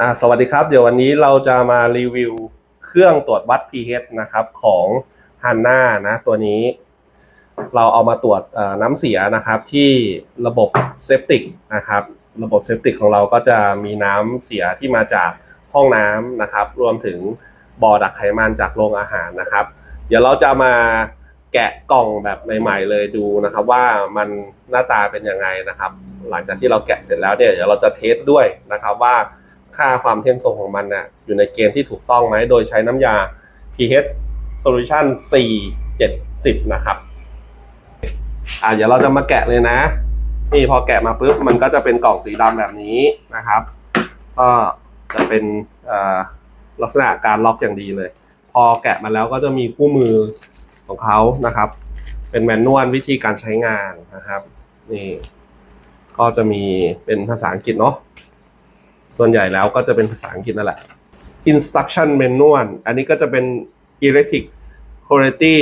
อ่าสวัสดีครับ เดี๋ยววันนี้เราจะมารีวิวเครื่องตรวจวัด pH นะครับของ h a n n a นะตัวนี้ เราเอามาตรวจน้ำเสียนะครับที่ระบบเซปติกนะครับ ระบบเซปติกของเราก็จะมีน้ำเสียที่มาจากห้องน้ำนะครับ รวมถึงบ่อดักไขมันจากโรงอาหารนะครับ เดี๋ยวเราจะมาแกะกล่องแบบใหม่ ๆ เลยดูนะครับว่ามันหน้าตาเป็นยังไงนะครับ หลังจากที่เราแกะเสร็จแล้วเนี่ยเดี๋ยวเราจะเทสด้วยนะครับว่า ค่าความเที่ยงตรงของมันน่ะอยู่ในเกณฑ์ที่ถูกต้องไหมโดยใช้น้ำยา pH solution 470 นะครับ อะเดี๋ยวเราจะมาแกะเลยนะ นี่พอแกะมาปุ๊บ มันก็จะเป็นกล่องสีดำแบบนี้นะครับ ก็จะเป็นอ่อลักษณะการล็อกอย่างดีเลย พอแกะมาแล้วก็จะมีคู่มือของเขานะครับ เป็นแมนนวลวิธีการใช้งานนะครับ นี่ ก็จะมีเป็นภาษาอังกฤษเนาะ ส่วนใหญ่แล้วก็จะเป็นภาษาอังกฤษนั่นแหละ instruction manual อันนี้ก็จะเป็น electric quality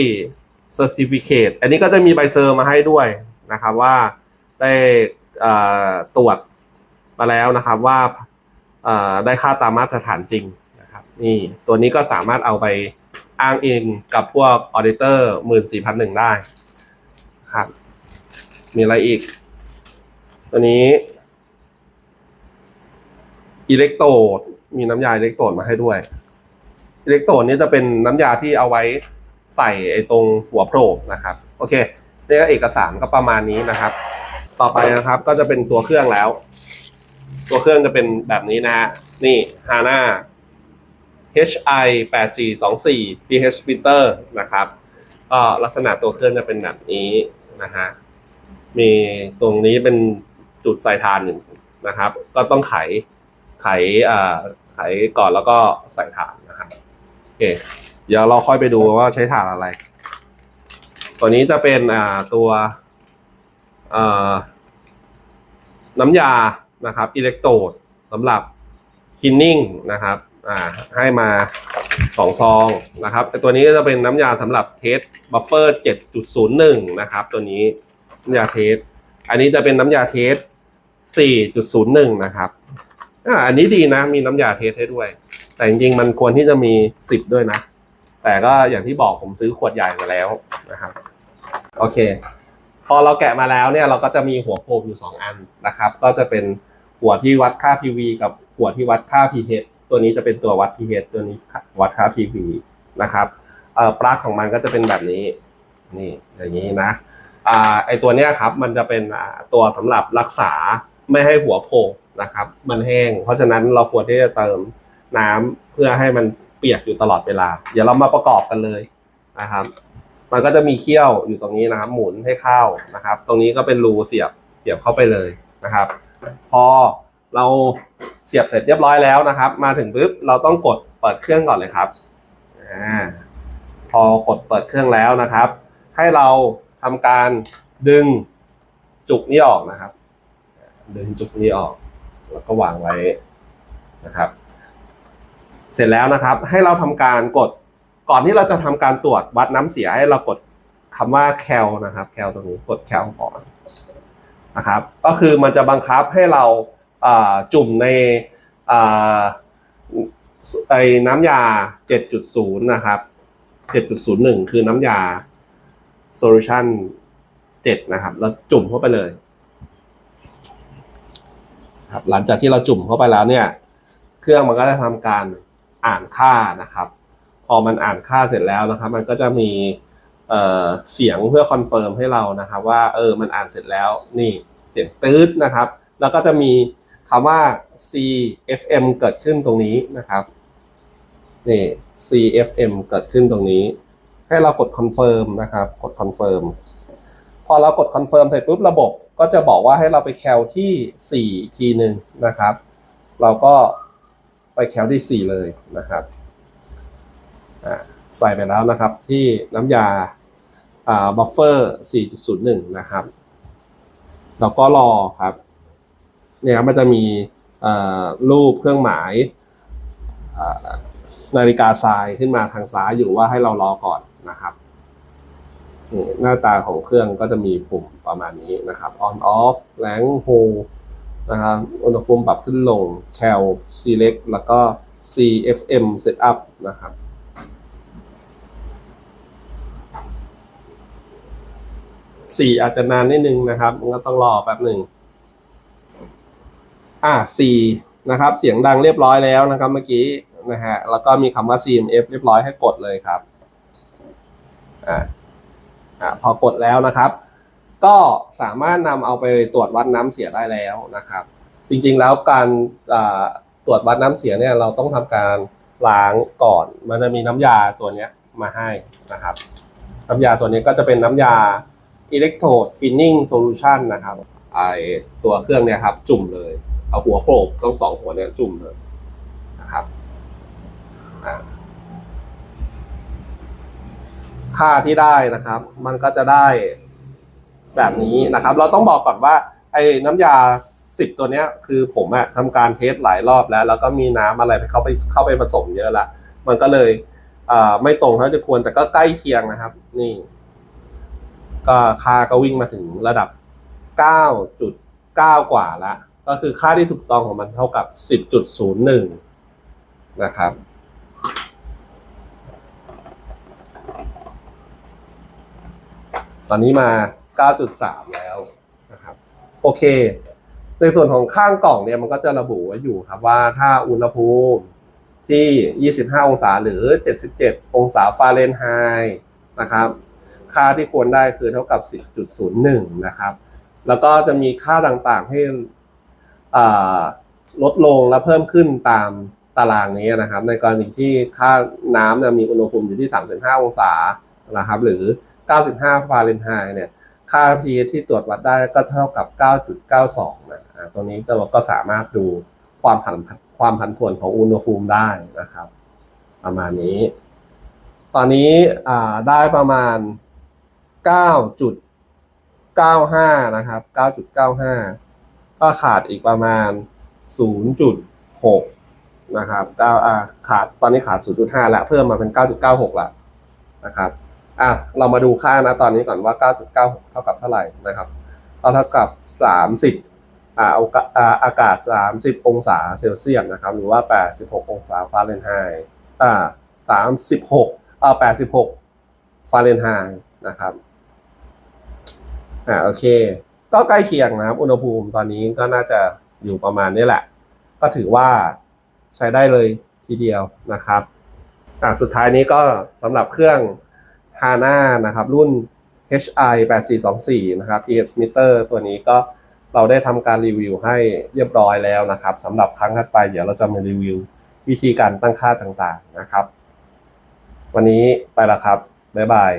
certificate อันนี้ก็จะมีใบเซอร์มาให้ด้วยนะครับว่าได้ตรวจมาแล้วนะครับว่าได้ค่าตามมาตรฐานจริงนะครับนี่ตัวนี้ก็สามารถเอาไปอ้างอิงกับพวก auditor 14001ได้ครับมีอะไรอีก ตัวนี้ อิเล็กโตดมีน้ำยาอิเล็กโตดมาให้ด้วย อิเล็กโตดนี้จะเป็นน้ำยาที่เอาไว้ใส่ไอ้ตรงหัวโผล่นะครับ โอเคนี่ก็เอกสารก็ประมาณนี้นะครับ ต่อไปนะครับก็จะเป็นตัวเครื่องแล้ว ตัวเครื่องจะเป็นแบบนี้นะฮะนี่ HANA HI 8424 pH filter นะครับก็ลักษณะตัวเครื่องจะเป็นแบบนี้นะฮะมีตรงนี้เป็นจุดใส่ทานนะครับ ก็ต้องไข ไขอ่าไขก่อนแล้วก็ใส่ฐานนะครับโอเคเดี๋ยวเราค่อยไปดูว่าใช้ฐานอะไร ตัวนี้จะเป็นอ่าตัวอ่าน้ำยานะครับอิเล็กโตรดสำหรับคินนิ่งนะครับอ่าให้มาสองซองนะครับตัวนี้ก็จะเป็นน้ำยาสำหรับเทสบัฟเฟอร์7.01 นะครับ ตัวนี้น้ำยาเทส อันนี้จะเป็นน้ำยาเทส 4.01 นะครับ อ่าอันนี้ดีนะ มีน้ำยาเทสให้ด้วย แต่จริงๆมันควรที่จะมี10ด้วยนะ แต่ก็อย่างที่บอกผมซื้อขวดใหญ่มาแล้วนะครับโอเค พอเราแกะมาแล้วเนี่ยเราก็จะมีหัวโพกอยู่2อันนะครับ ก็จะเป็นหัวที่วัดค่า PV กับหัวที่วัดค่า pH ตัวนี้จะเป็นตัววัด pH ตัวนี้วัดค่า PV นะครับเอ่อปลั๊กของมันก็จะเป็นแบบนี้นี่อย่างนี้นะอ่าไอตัวเนี้ยครับมันจะเป็นตัวสำหรับรักษาไม่ให้หัวโผล่ นะครับ มันแห้ง เพราะฉะนั้นเราควรที่จะเติมน้ำเพื่อให้มันเปียกอยู่ตลอดเวลา เดี๋ยวเรามาประกอบกันเลยนะครับ มันก็จะมีเขี้ยวอยู่ตรงนี้นะครับ หมุนให้เข้านะครับ ตรงนี้ก็เป็นรูเสียบเสียบเข้าไปเลยนะครับ พอเราเสียบเสร็จเรียบร้อยแล้วนะครับ มาถึงปุ๊บเราต้องกดเปิดเครื่องก่อนเลยครับอพอกดเปิดเครื่องแล้วนะครับ ให้เราทำการดึงจุกนี้ออกนะครับ ดึงจุกนี้ออก แล้วก็วางไว้นะครับ เสร็จแล้วนะครับ ให้เราทำการกดก่อนที่เราจะทำการตรวจวัดน้ำเสียให้เรากดคำว่าแคลนะครับ แคลตรงนี้กดแคลก่อนนะครับ ก็คือมันจะบังคับให้เราจุ่มในไอ้น้ำยา 7.0 นะครับ 7.01 คือน้ำยา solution 7นะครับ แล้วจุ่มเข้าไปเลย ครับหลังจากที่เราจุ่มเข้าไปแล้วเนี่ย เครื่องมันก็จะทำการอ่านค่านะครับ พอมันอ่านค่าเสร็จแล้วนะครับ มันก็จะมีเเสียงเพื่อคอนเฟิร์มให้เรานะครับ ว่าเออมันอ่านเสร็จแล้วนี่เสียงตืดนะครับ แล้วก็จะมีคำว่า CFM เกิดขึ้นตรงนี้นะครับนี่ CFM เกิดขึ้นตรงนี้ ให้เรากดคอนเฟิร์มนะครับ กดคอนเฟิร์มพอเรากดคอนเฟิร์มเสร็จปุ๊บระบบ ก็จะบอกว่าให้เราไปแคลที่4ทีหนึ่งนะครับ เราก็ไปแคลที่ 4 เลยนะครับใส่ไปแล้วนะครับที่น้ำยาอ่าบัฟเฟอร์ 4.01 นะครับเราก็รอครับเนี่ยครับมันจะมีอ่ารูปเครื่องหมายอ่านาฬิกาทรายขึ้นมาทางซ้ายอยู่ว่าให้เรารอก่อนนะครับ นี่หน้าตาของเครื่องก็จะมีปุ่มประมาณนี้นะครับ on off แรง hold นะครับอุณหภูมิปรับขึ้นลง cal select แล้วก็ cfm setup นะครับสี่อาจจะนานนิดนึงนะครับก็ต้องรอแป๊บหนึ่งอ่าสี่นะครับ เสียงดังเรียบร้อยแล้วนะครับเมื่อกี้นะฮะแล้วก็มีคำว่า CMF เรียบร้อยให้กดเลยครับอ่า อ่าพอกดแล้วนะครับ ก็สามารถนำเอาไปตรวจวัดน้ำเสียได้แล้วนะครับ จริงๆแล้วการอ่าตรวจวัดน้ำเสียเนี่ยเราต้องทำการล้างก่อน มันจะมีน้ำยาตัวเนี้ยมาให้นะครับ น้ำยาตัวนี้ก็จะเป็นน้ำยา Electrode Cleaning Solution นะครับไอตัวเครื่องเนี่ยครับ จุ่มเลย เอาหัวโปรบต้องสองหัวเนี่ยจุ่มเลยนะครับอ่า ค่าที่ได้นะครับ มันก็จะได้แบบนี้นะครับ เราต้องบอกก่อนว่า ไอ้น้ำยาสิบตัวเนี้ย คือผมอะทำการเทสหลายรอบแล้ว แล้วก็มีน้ำอะไรไปเข้าไปเข้าไปผสมเยอะละมันก็เลยอ่าไม่ตรงเท่าที่ควรแต่ก็ใกล้เคียงนะครับ นี่ ก็ค่าก็วิ่งมาถึงระดับ 9.9 กว่าละก็คือค่าที่ถูกต้องของมันเท่ากับ 10.01 นะครับ อนนี้มา 9.3 แล้วนะครับ โอเค ในส่วนของข้างกล่องเนี่ยมันก็จะระบุไว้อยู่ครับว่าถ้าอุณหภูมิที่ 25 องศาหรือ 77 องศาฟาเรนไฮต์นะครับ ค่าที่ควรได้คือเท่ากับ 10.01 นะครับ แล้วก็จะมีค่าต่างๆให้ลดลงและเพิ่มขึ้นตามตารางนี้นะครับ ในกรณีที่ค่าน้ำมีอุณหภูมิอยู่ที่ 35 องศานะครับ หรือ 95 ฟาเรนไฮต์เนี่ย ค่า pH ที่ตรวจวัดได้ก็เท่ากับ 9.92 นะอ่าตัวนี้เราก็สามารถดูความผันความผันผวนของอุณหภูมิได้นะครับ ประมาณนี้ ตอนนี้อ่าได้ประมาณ 9.95 นะครับ 9.95 ก็ขาดอีกประมาณ 0.6นะครับ9อ่าขาด ตอนนี้ขาด 0.5 แล้ว เพิ่มมาเป็น 9.96 แล้วนะครับ อะเรามาดูค่านะตอนนี้ก่อนว่า 9.96 เท่ากับเท่าไหร่นะครับเท่ากับ 30อ่าเอากะอ่าอากาศ 30 องศาเซลเซียสนะครับ หรือว่า 86 องศาฟาเรนไฮต์อ่า36อ่า86 ฟาเรนไฮต์นะครับอ่าโอเค ก็ใกล้เคียงนะครับ อุณหภูมิตอนนี้ก็น่าจะอยู่ประมาณนี้แหละ ก็ถือว่าใช้ได้เลยทีเดียวนะครับอ่าสุดท้ายนี้ก็สำหรับเครื่อง HANA นะครับ รุ่น HI 8424 นะครับ ES meter ตัวนี้ก็เราได้ทำการรีวิวให้เรียบร้อยแล้วนะครับสำหรับครั้งถัดไปเดี๋ยวเราจะมารีวิววิธีการตั้งค่าต่างๆนะครับ วันนี้ไปละครับ บ๊ายบาย